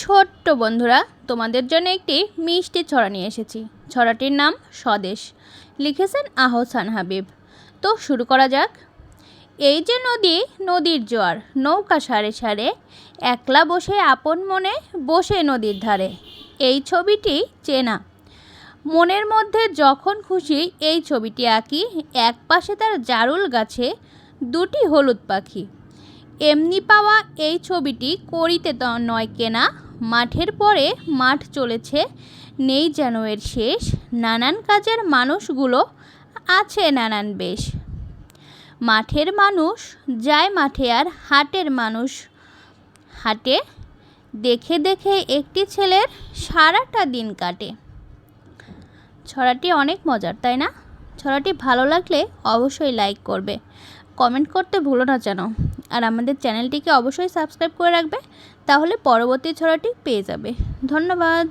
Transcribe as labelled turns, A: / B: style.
A: ছোট্ট বন্ধুরা, তোমাদের জন্য একটি মিষ্টি ছড়া নিয়ে এসেছি। ছড়াটির নাম স্বদেশ। লিখেছেন আহসান হাবিব। তো শুরু করা যাক। এই যে নদী, নদীর জোয়ার, নৌকা সারে সারে, একলা বসে আপন মনে বসে নদীর ধারে। এই ছবিটি চেনা। মনের মধ্যে যখন খুশি এই ছবিটি আঁকি, এক পাশে তার জারুল গাছে দুটি হলুদ পাখি। এমনি পাওয়া এই ছবিটি করিতে নয় কেনা মাঠের পরে মাঠ চলেছে। নেই যেন এর শেষ। নানান কাজের মানুষগুলো আছে নানান বেশ। মাঠের মানুষ, যায় মাঠে আর হাটের মানুষ। হাটে দেখে দেখে একটি ছেলের সারাটা দিন কাটে। ছড়াটি অনেক মজার, তাই না? ছড়াটি ভালো লাগলে অবশ্যই লাইক করবে। কমেন্ট করতে ভুলো না যেন। আর আমাদের চ্যানেলটিকে অবশ্যই সাবস্ক্রাইব করে রাখবে তাহলে পরবর্তী ছড়াটি পেয়ে যাবে। ধন্যবাদ।